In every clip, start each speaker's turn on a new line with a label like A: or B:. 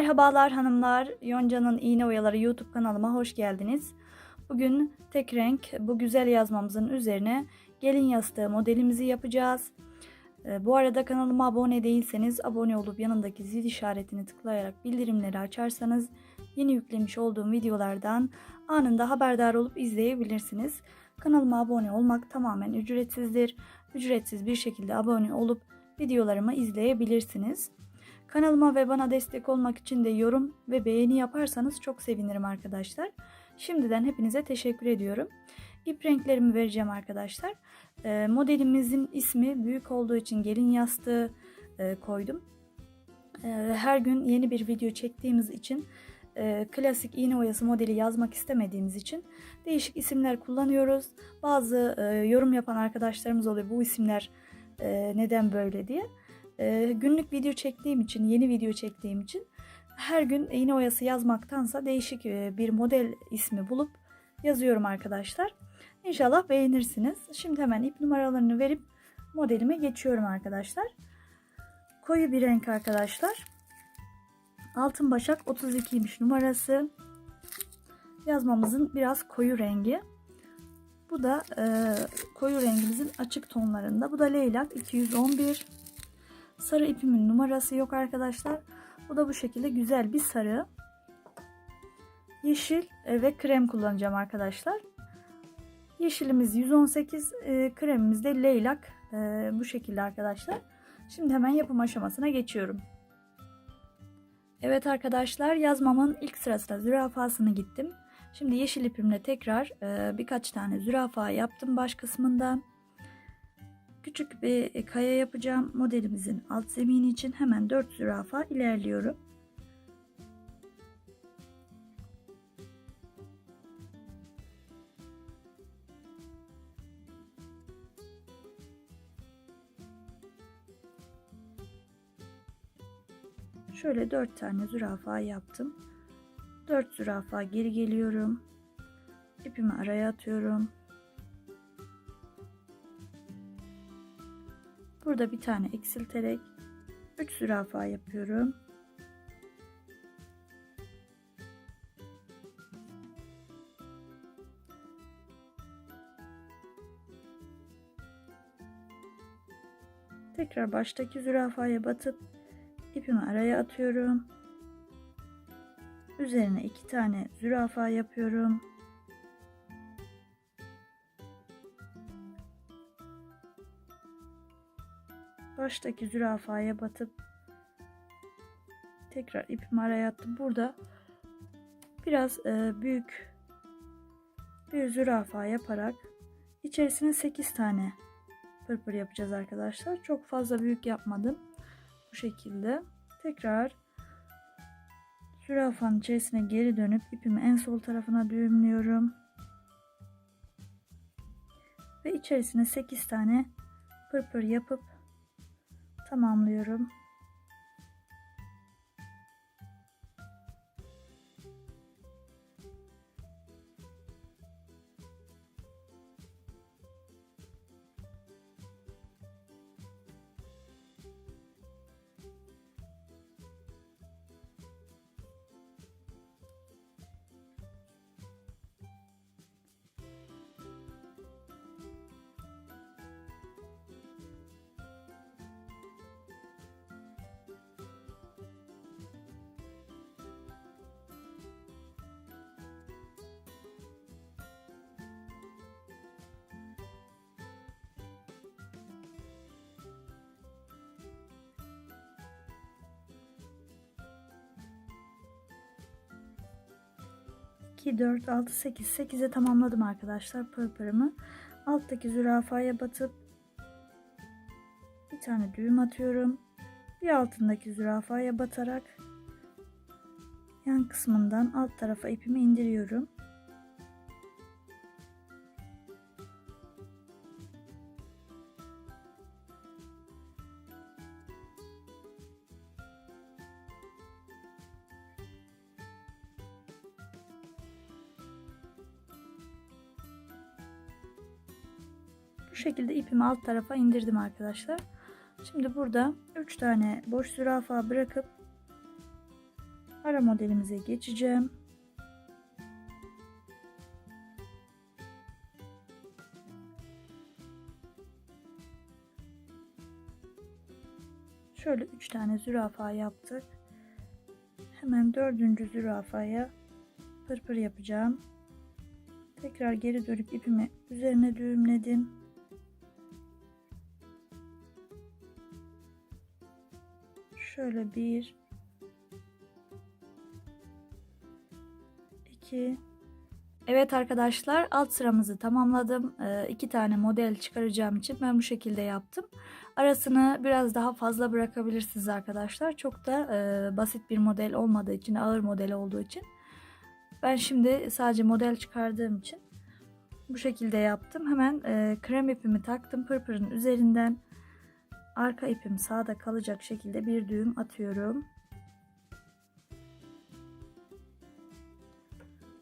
A: Merhabalar hanımlar, Yonca'nın İğne Oyaları YouTube kanalıma hoş geldiniz. Bugün tek renk bu güzel yazmamızın üzerine gelin yastığı modelimizi yapacağız. Ee, Bu arada kanalıma abone değilseniz abone olup yanındaki zil işaretini tıklayarak bildirimleri açarsanız yeni yüklemiş olduğum videolardan anında haberdar olup izleyebilirsiniz. Kanalıma abone olmak tamamen ücretsizdir. Ücretsiz bir şekilde abone olup videolarımı izleyebilirsiniz. Kanalıma ve bana destek olmak için de yorum ve beğeni yaparsanız çok sevinirim arkadaşlar. Şimdiden hepinize teşekkür ediyorum. İp renklerimi vereceğim arkadaşlar. Ee, modelimizin ismi büyük olduğu için gelin yastığı e, koydum. Ee, her gün yeni bir video çektiğimiz için e, klasik iğne oyası modeli yazmak istemediğimiz için değişik isimler kullanıyoruz. Bazı e, yorum yapan arkadaşlarımız oluyor bu isimler e, neden böyle diye. E, günlük video çektiğim için, yeni video çektiğim için her gün iğne oyası yazmaktansa değişik e, bir model ismi bulup yazıyorum arkadaşlar. İnşallah beğenirsiniz. Şimdi hemen ip numaralarını verip modelime geçiyorum arkadaşlar. Koyu bir renk arkadaşlar. Altın başak 32'ymiş numarası. Yazmamızın biraz koyu rengi. Bu da e, koyu rengimizin açık tonlarında. Bu da leylak 211. Sarı ipimin numarası yok arkadaşlar. Bu da bu şekilde güzel bir sarı. Yeşil e, ve krem kullanacağım arkadaşlar. Yeşilimiz 118, e, kremimiz de leylak. E, bu şekilde arkadaşlar. Şimdi hemen yapım aşamasına geçiyorum. Evet arkadaşlar yazmamın ilk sırasında zürafasını gittim. Şimdi yeşil ipimle tekrar birkaç tane zürafa yaptım baş kısmından. Küçük bir kaya yapacağım. Modelimizin alt zemini için hemen 4 zürafa ilerliyorum. Şöyle 4 tane zürafa yaptım. 4 zürafa geri geliyorum. İpimi araya atıyorum. Burada bir tane eksilterek 3 zürafa yapıyorum. Tekrar baştaki zürafaya batıp ipimi araya atıyorum. Üzerine iki tane zürafa yapıyorum. Baştaki zürafaya batıp tekrar ipimi araya attım. Burada biraz e, büyük bir zürafa yaparak içerisine 8 tane pırpır yapacağız arkadaşlar. Çok fazla büyük yapmadım. Bu şekilde tekrar zürafanın içerisine geri dönüp ipimi en sol tarafına düğümlüyorum. Ve içerisine 8 tane pırpır yapıp tamamlıyorum. İki, dört, altı, sekiz. Sekize tamamladım arkadaşlar pırpırımı. Alttaki zürafaya batıp bir tane düğüm atıyorum. Bir altındaki zürafaya batarak yan kısmından alt tarafa ipimi indiriyorum. Şekilde ipimi alt tarafa indirdim arkadaşlar. Şimdi burada 3 tane boş zürafa bırakıp Ara modelimize geçeceğim. Şöyle 3 tane zürafa yaptık. Hemen dördüncü zürafaya pırpır yapacağım. Tekrar geri dönüp ipimi üzerine düğümledim. Şöyle bir, iki. Evet arkadaşlar alt sıramızı tamamladım. Ee, iki tane model çıkaracağım için ben bu şekilde yaptım. Arasını biraz daha fazla bırakabilirsiniz arkadaşlar. Çok da e, basit bir model olmadığı için, ağır model olduğu için. Ben şimdi sadece model çıkardığım için bu şekilde yaptım. Hemen e, krem ipimi taktım pırpırın üzerinden. Arka ipim sağda kalacak şekilde bir düğüm atıyorum.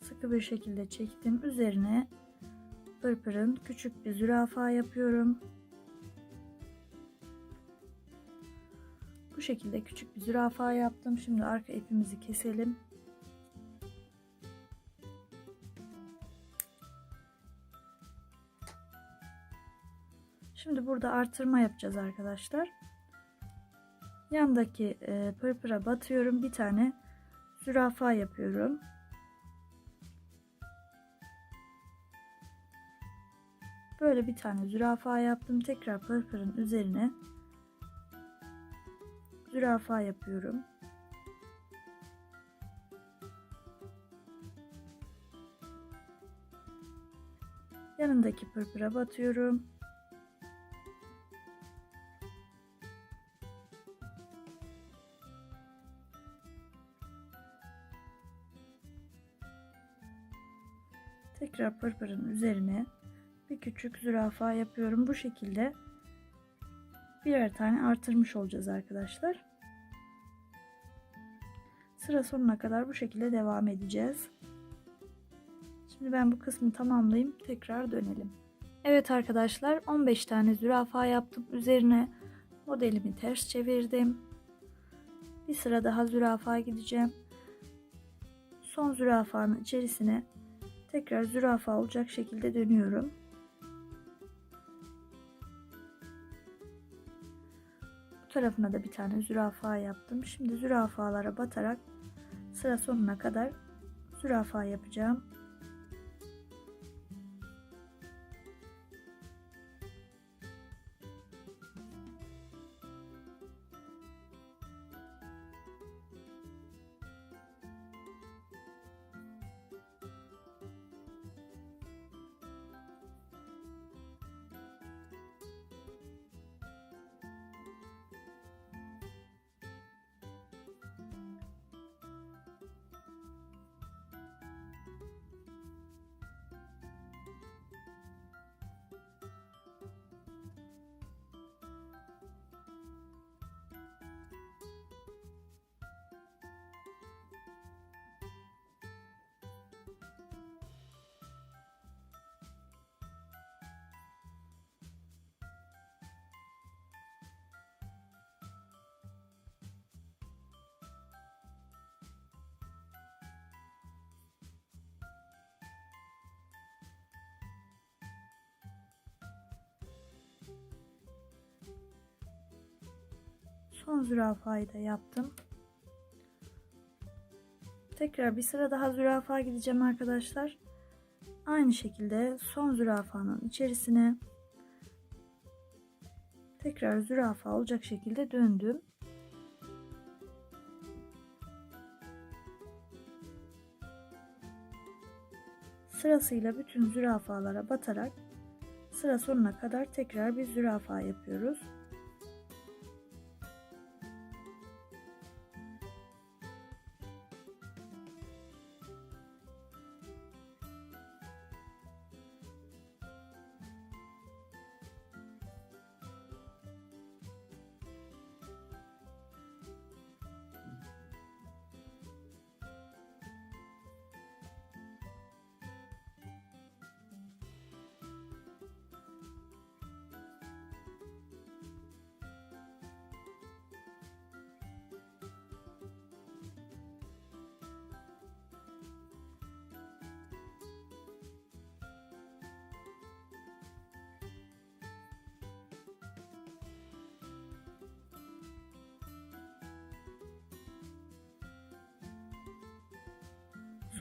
A: Sıkı bir şekilde çektim. Üzerine pırpırın küçük bir zürafa yapıyorum. Bu şekilde küçük bir zürafa yaptım. Şimdi arka ipimizi keselim. Şimdi burada artırma yapacağız arkadaşlar. Yandaki e, pırpıra batıyorum. Bir tane zürafa yapıyorum. Böyle bir tane zürafa yaptım. Tekrar pırpırın üzerine zürafa yapıyorum. Yanındaki pırpıra batıyorum. Tekrar pırpırın üzerine bir küçük zürafa yapıyorum. Bu şekilde birer tane artırmış olacağız arkadaşlar. Sıra sonuna kadar bu şekilde devam edeceğiz. Şimdi ben bu kısmı tamamlayayım. Tekrar dönelim. Evet arkadaşlar 15 tane zürafa yaptım. Üzerine modelimi ters çevirdim. Bir sıra daha zürafa gideceğim. Son zürafanın içerisine tekrar zürafa olacak şekilde dönüyorum. Bu tarafına da bir tane zürafa yaptım. Şimdi zürafalara batarak sıra sonuna kadar zürafa yapacağım. Son zürafayı da yaptım. Tekrar bir sıra daha zürafa gideceğim arkadaşlar. Aynı şekilde son zürafanın içerisine tekrar zürafa olacak şekilde döndüm. Sırasıyla bütün zürafalara batarak sıra sonuna kadar tekrar bir zürafa yapıyoruz.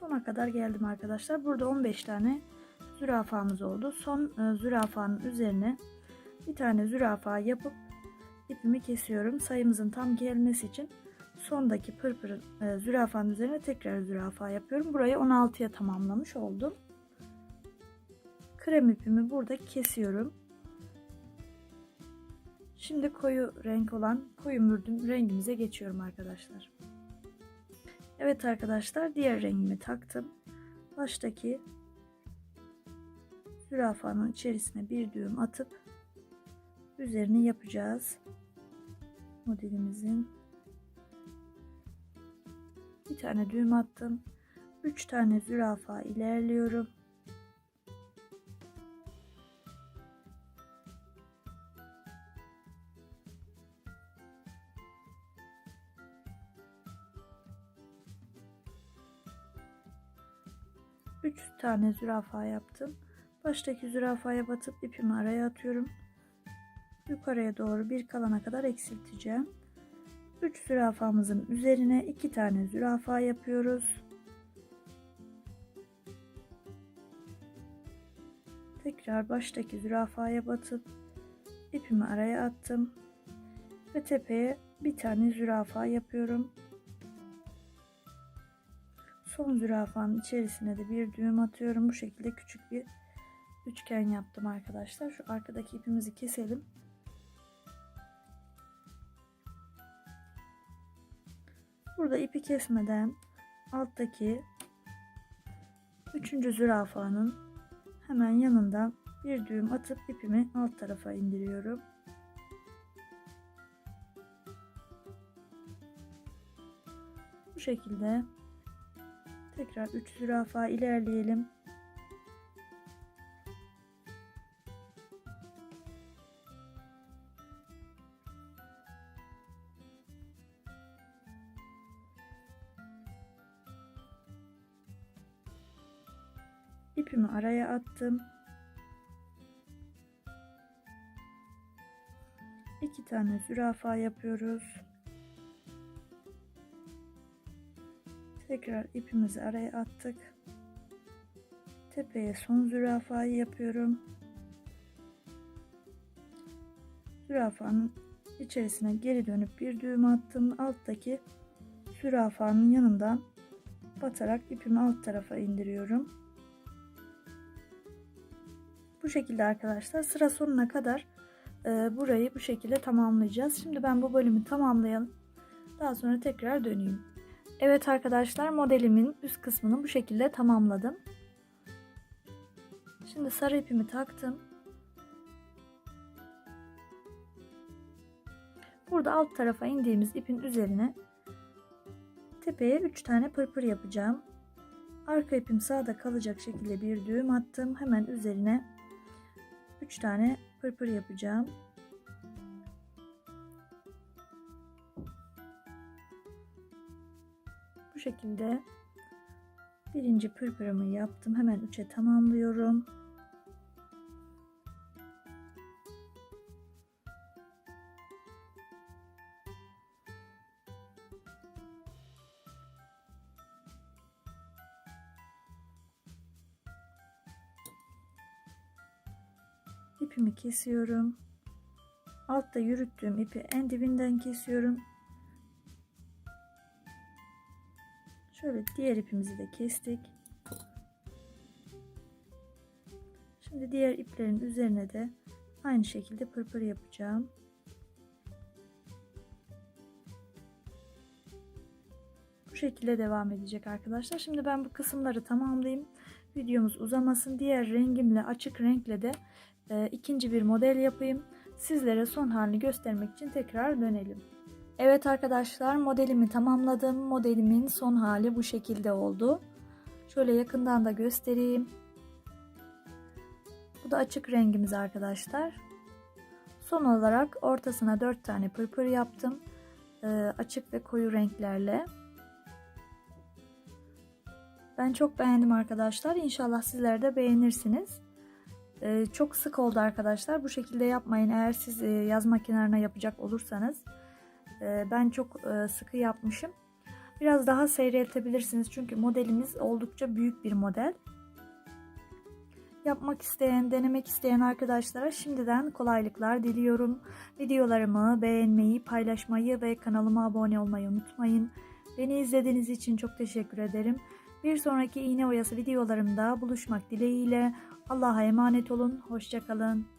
A: Sona kadar geldim arkadaşlar. Burada 15 tane zürafamız oldu. Son e, zürafanın üzerine bir tane zürafa yapıp ipimi kesiyorum. Sayımızın tam gelmesi için sondaki pırpırın e, zürafanın üzerine tekrar zürafa yapıyorum. Burayı 16'ya tamamlamış oldum. Krem ipimi burada kesiyorum. Şimdi koyu renk olan koyu mürdüm rengimize geçiyorum arkadaşlar. Evet arkadaşlar diğer rengimi taktım. Baştaki zürafanın içerisine bir düğüm atıp üzerini yapacağız. Modelimizin bir tane düğüm attım. 3 tane zürafa ilerliyorum. Üç tane zürafa yaptım. Baştaki zürafaya batıp ipimi araya atıyorum. Yukarıya doğru bir kalana kadar eksilteceğim. 3 zürafamızın üzerine 2 tane zürafa yapıyoruz. Tekrar baştaki zürafaya batıp ipimi araya attım ve tepeye bir tane zürafa yapıyorum. Son zürafanın içerisine de bir düğüm atıyorum. Bu şekilde küçük bir üçgen yaptım arkadaşlar. Şu arkadaki ipimizi keselim. Burada ipi kesmeden alttaki üçüncü zürafanın hemen yanından bir düğüm atıp ipimi alt tarafa indiriyorum. Bu şekilde tekrar 3 zürafa ilerleyelim. İpimi araya attım. İki tane zürafa yapıyoruz. Tekrar ipimizi araya attık. Tepeye son zürafayı yapıyorum. Zürafanın içerisine geri dönüp bir düğüm attım. Alttaki zürafanın yanından batarak ipimi alt tarafa indiriyorum. Bu şekilde arkadaşlar sıra sonuna kadar e, burayı bu şekilde tamamlayacağız. Şimdi ben bu bölümü tamamlayalım. Daha sonra tekrar döneyim. Evet arkadaşlar modelimin üst kısmını bu şekilde tamamladım. Şimdi sarı ipimi taktım. Burada alt tarafa indiğimiz ipin üzerine tepeye 3 tane pırpır yapacağım. Arka ipim sağda kalacak şekilde bir düğüm attım. Hemen üzerine 3 tane pırpır yapacağım. Şekilde birinci pırpırımı yaptım. Hemen 3'e tamamlıyorum. ipimi kesiyorum. Altta yürüttüğüm ipi en dibinden kesiyorum. Şöyle diğer ipimizi de kestik. Şimdi diğer iplerin üzerine de aynı şekilde pırpır yapacağım. Bu şekilde devam edecek arkadaşlar. Şimdi ben bu kısımları tamamlayayım. Videomuz uzamasın. Diğer rengimle açık renkle de e, ikinci bir model yapayım. Sizlere son halini göstermek için tekrar dönelim. Evet arkadaşlar modelimi tamamladım. Modelimin son hali bu şekilde oldu. Şöyle yakından da göstereyim. Bu da açık rengimiz arkadaşlar. Son olarak ortasına 4 tane pırpır yaptım. E, açık ve koyu renklerle. Ben çok beğendim arkadaşlar. İnşallah sizler de beğenirsiniz. Ee, çok sık oldu arkadaşlar. Bu şekilde yapmayın. Eğer siz e, yaz makinelerine yapacak olursanız. E, ben çok e, sıkı yapmışım. Biraz daha seyreltebilirsiniz çünkü modelimiz oldukça büyük bir model. Yapmak isteyen, denemek isteyen arkadaşlara şimdiden kolaylıklar diliyorum. Videolarımı beğenmeyi, paylaşmayı ve kanalıma abone olmayı unutmayın. Beni izlediğiniz için çok teşekkür ederim. Bir sonraki iğne oyası videolarımda buluşmak dileğiyle Allah'a emanet olun. Hoşçakalın.